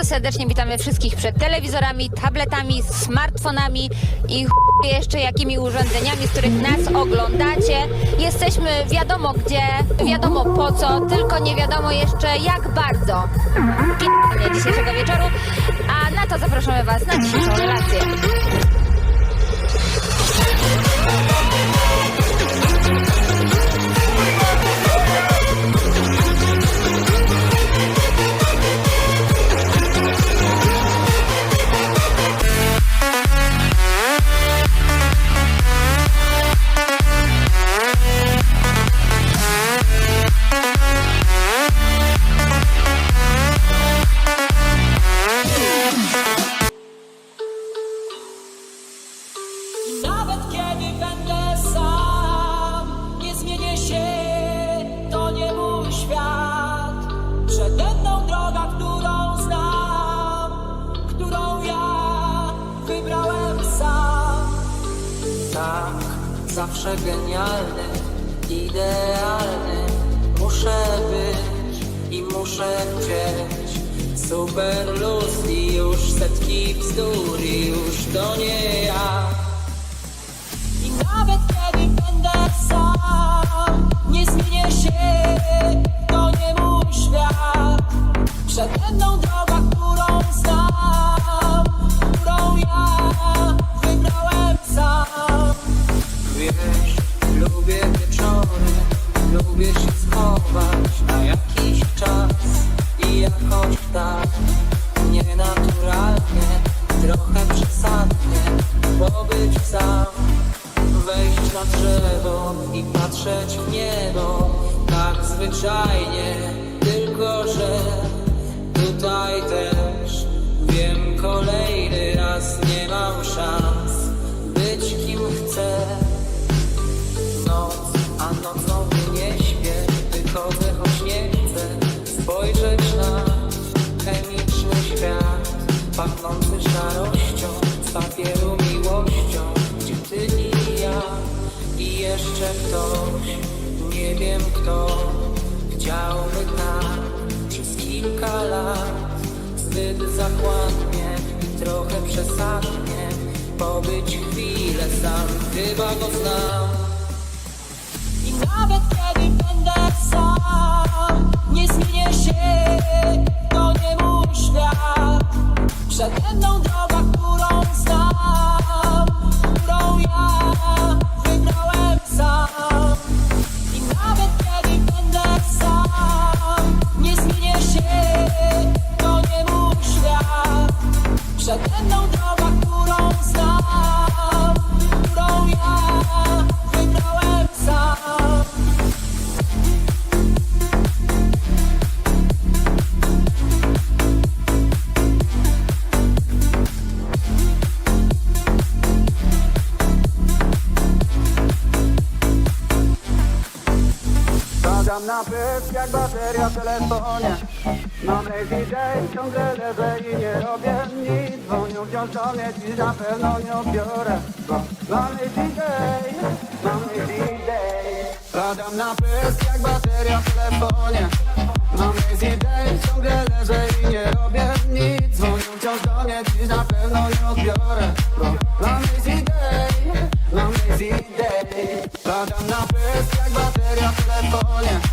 Bardzo serdecznie witamy wszystkich przed telewizorami, tabletami, smartfonami i ch- jeszcze jakimi urządzeniami, z których nas oglądacie. Jesteśmy wiadomo gdzie, wiadomo po co, tylko nie wiadomo jeszcze jak bardzo. P- dzisiejszego wieczoru, a na to zapraszamy Was na dzisiejszą relację. Zawsze genialny, idealny, muszę być i muszę chcieć. Super luz i już setki bzdur i już to nie ja. I nawet kiedy będę sam, nie zmienię się, to nie mój świat. Przede mną droga, tutaj też wiem kolejny raz nie mam szans. Być kim chcę. Noc, a nocą nie śpię, wychodzę choć nie chcę spojrzeć na chemiczny świat, pachnący szarością, z papieru miłością, gdzie ty i ja? I jeszcze ktoś, nie wiem kto, chciałby tak trochę przesadnie, pobyć chwilę sam, chyba go znam. I nawet kiedy będę sam, nie zmienię się, to nie mój świat. Przede mną droga, którą znam, Pysk jak bateria w telefonie Mam lazy day, ciągle leżę i nie robię nic Dzwonią wciąż do mnie, dziś na pewno nie odbiorę Mam lazy day, mam lazy day Padam na pysk jak bateria w telefonie Mam lazy day, ciągle leżę i nie robię nic Dzwonią wciąż do mnie, dziś na pewno nie odbiorę Mam lazy day, mam lazy day Padam na pysk jak bateria w telefonie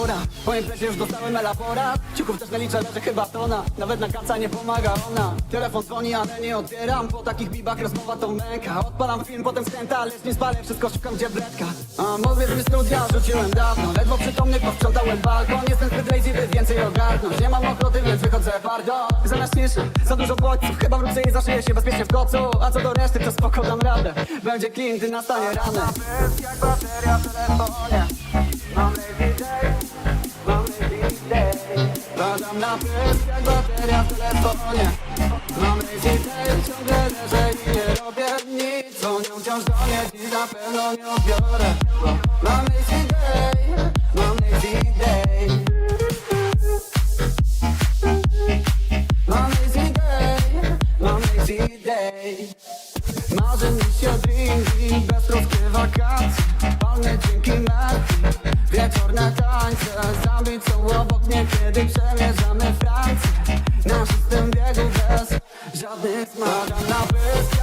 pora Po imprezie już dostałem elapora Ciuchów też nie liczę, leży chyba tona. Nawet na kaca nie pomaga ona. Telefon dzwoni, ale nie odbieram Po takich bibach rozmowa to męka. Odpalam film, potem skręta, lecz nie spalę. Wszystko szukam gdzie bredka. A mówię mi studia, rzuciłem dawno. Ledwo przytomny, posprzątałem balkon. Jestem zbyt lazy, by więcej ogarnąć. Nie mam ochroty, więc wychodzę bardzo. Zamiast ciszy, za dużo bodźców Chyba wrócę i zaszyję się bezpiecznie w kocu. A co do reszty, to spoko dam radę. Będzie clean, gdy nastanie rany jak bateria w telefonie. Lazy day, Padam na pysk jak bateria w telefonie. Mam lazy day, ciągle leżę i nie robię nic. Dzwonią wciąż do mnie, dziś na pewno nie odbiorę. Mam lazy day, mam lazy day Zambić są obok mnie, kiedy przemierzamy Francję Na szóstym biegu bez żadnych zmagań Na pysk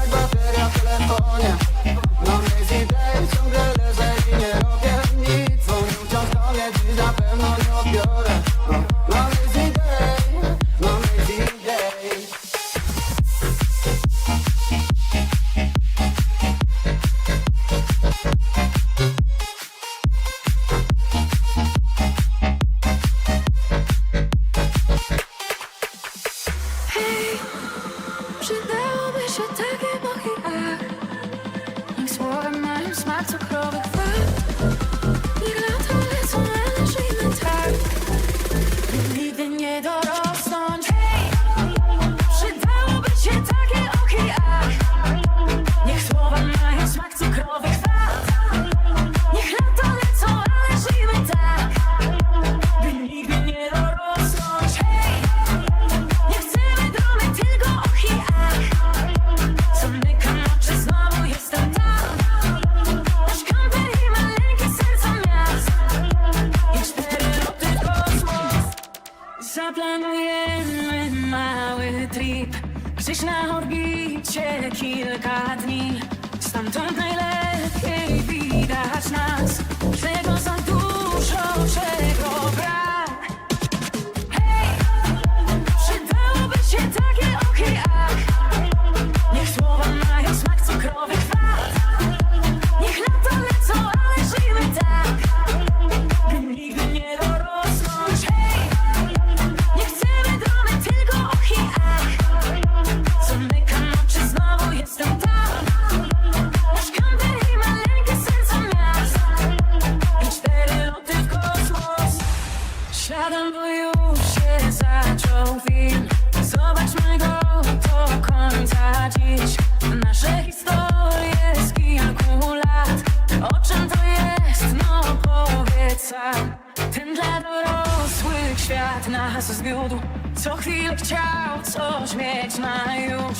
Zobaczmy go do końca dziś Nasze historie z kilku lat. O czym to jest? No powiedz sam Ten dla dorosłych świat nas zwiódł. Co chwilę chciał coś mieć na już.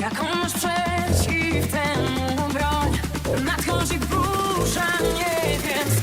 Jaką masz przeciw temu broń. Nadchodzi burza, nie wiem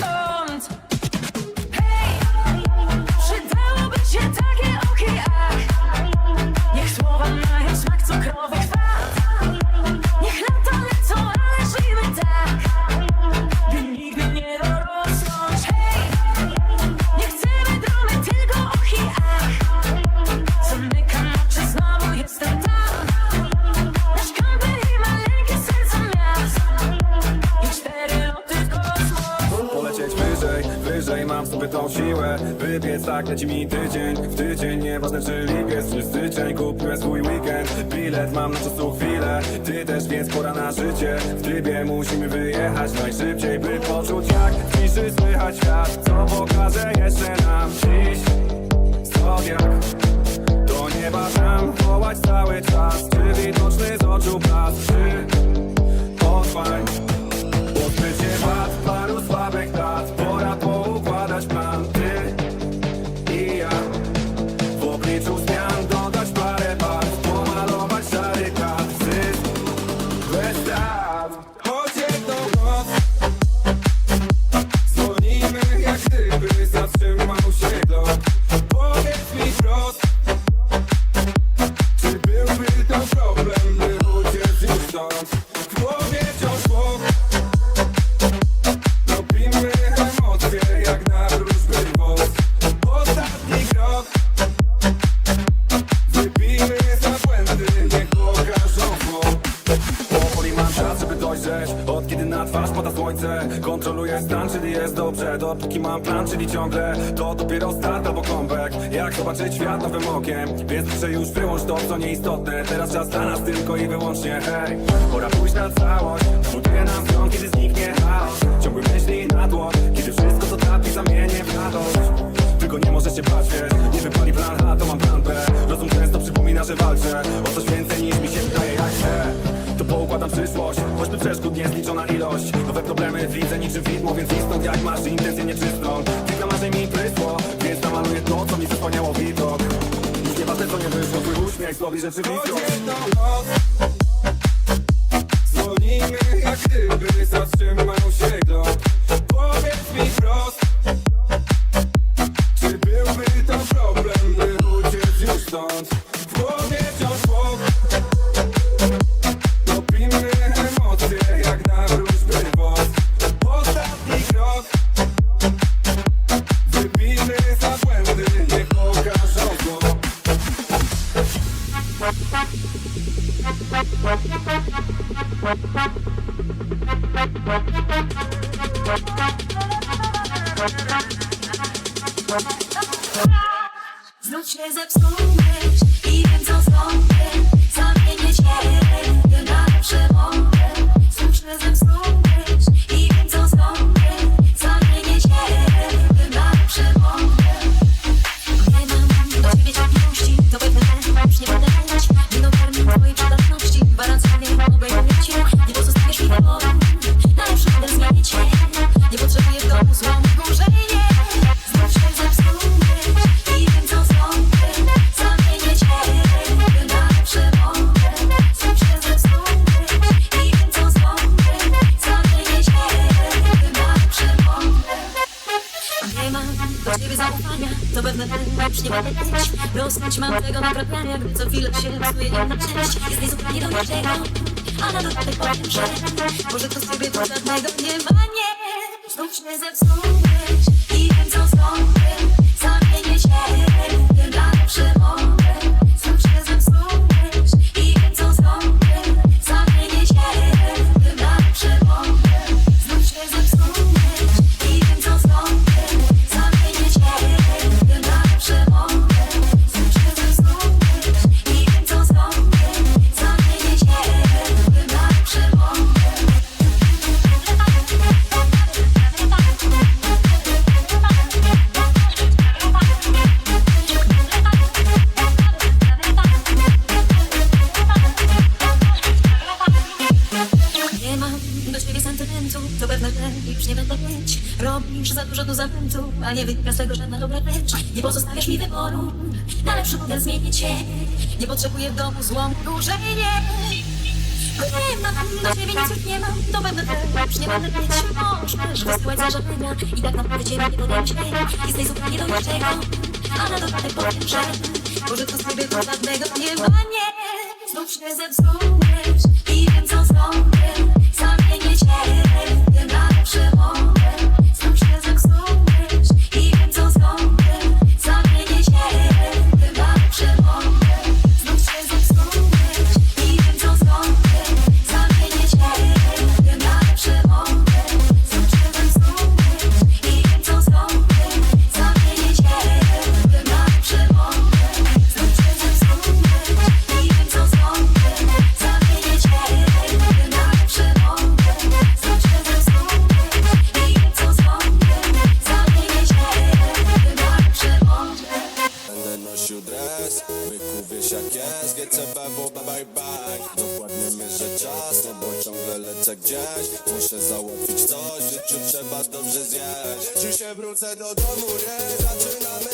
Polecieć wyżej, wyżej mam w sobie tą siłę. Wybiec tak leci mi tydzień. W tydzień, nieważne czy lipiec czy styczeń. Kupiłem swój weekend. Bilet mam na czasu chwilę. Ty też, więc pora na życie. W trybie musimy wyjechać najszybciej By poczuć jak w ciszy słychać świat. Co pokaże jeszcze nam dziś? Zodiak To nieba tam wołać cały czas Czy widoczny z oczu blask Czy otwań się wad, paru słabych Zobaczyć świat nowym okiem. Więc muszę już wyłącz to, co nieistotne. Teraz czas dla nas tylko i wyłącznie Hej, pora pójść na całość. Buduje nam stron, kiedy zniknie chaos. Ciągłe myśli na tło Kiedy wszystko co trafi zamienię w radość. Tylko nie możesz się bać, wiesz. Nie wypali plan A, to mam plan B. Rozum często przypomina, że że walczę O coś więcej niż mi się wydaje jak chcę. To poukładam przyszłość. Choćby przeszkód niezliczona ilość. Nowe problemy widzę niczym widmo Więc istąd jak masz intencję nieczystą jak złapiesz, no. Znów się zepsułeś i wiem co zrobię Zamienię cię na Gdy co chwilę się psuje inna część Jesteś zupełnie do niczego. A na dodatek powiem, że Może to z ciebie to żadnego nie ma, nie Znów się zepsułeś I wiem co zrobię Zamienię cię Tego żadna dobra Nie pozostawiasz mi wyboru. Na lepszy model zmienię cię. Nie potrzebuję w domu złomu Dłużej nie nie mam, do ciebie nic już nie mam. To pewne, już nie będę mieć. Możesz wysyłać zażalenia I tak naprawdę ciebie nie podejmie Jesteś zupełnie do niczego. A na dodatek powiem, że Może ciebie to żadnego nie ma, nie Znów się zepsułeś I wiem co zrobię Zamienię cię bye Dokładnie mierzę czas, no bo ciągle lecę gdzieś Muszę załatwić coś, życiu trzeba dobrze zjeść Dzisiaj wrócę do domu, nie? Zaczynamy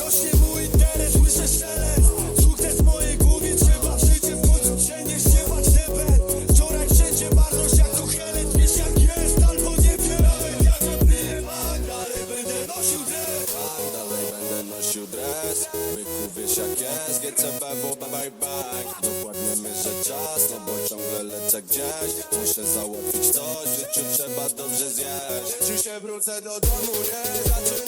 Rośnie mój interes, słyszę szelest Sukces mojej głowie trzeba Życie w końcu cienie, ściewać debet Wczoraj wszędzie marność jak to Wiesz jak jest, albo nie wiem Nawet jak odpiję mag, dalej będę nosił dres Dalej będę nosił dres Byku wiesz jak jest, GCB, bo bye bye bye Dokładnie mierzę czas, no bo ciągle lecę gdzieś Muszę załowić coś, w życiu trzeba dobrze zjeść Czy się wrócę do domu, nie? Zaczynam